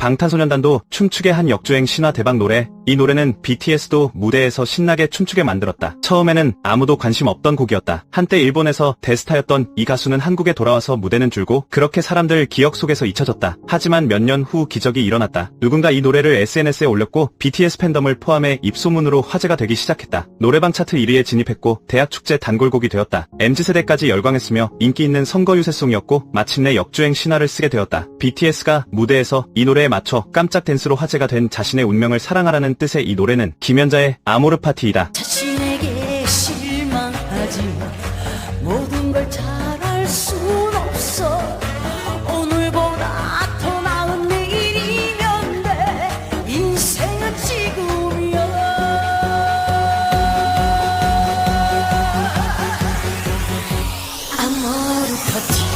방탄소년단도 춤추게 한 역주행 신화 대박 노래. 이 노래는 BTS도 무대에서 신나게 춤추게 만들었다. 처음에는 아무도 관심 없던 곡이었다. 한때 일본에서 대스타였던 이 가수는 한국에 돌아와서 무대는 줄고 그렇게 사람들 기억 속에서 잊혀졌다. 하지만 몇 년 후 기적이 일어났다. 누군가 이 노래를 SNS에 올렸고 BTS 팬덤을 포함해 입소문으로 화제가 되기 시작했다. 노래방 차트 1위에 진입했고 대학 축제 단골곡이 되었다. MZ세대까지 열광했으며 인기 있는 선거 유세송이었고 마침내 역주행 신화를 쓰게 되었다. BTS가 무대에서 이 노래에 맞춰 깜짝 댄스로 화제가 된 자신의 운명을 사랑하라는 하는 뜻의 이 노래는 김연자의 아모르 파티이다. 자신에게 실망하지 마. 모든 걸 잘할 순 없어. 오늘보다 더 나은 내일이면 돼. 인생은 지금이야. 아모르 파티.